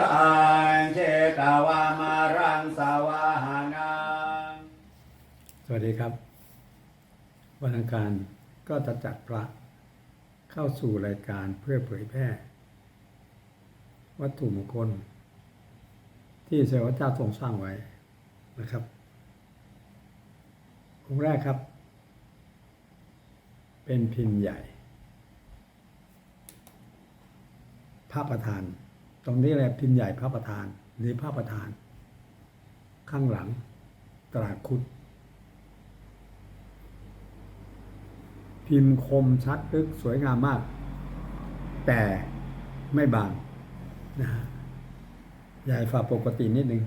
ทานเจตวามารังสวาหานาสวัสดีครับ วันอังคารก็จะจัดพระเข้าสู่รายการเพื่อเผยแพร่ วัตถุมงคล ที่เสวเจ้าทรงสร้างไว้นะครับองค์แรกครับ เป็นพิมพ์ใหญ่พระประธาน ตรงนี้แหละพิมพ์ใหญ่พระประธานหรือพระประธาน ข้างหลังตราคุด พิมพ์คมชัดลึกสวยงามมาก แต่ไม่บางนะฮะใหญ่ฝ่าปกตินิดนึง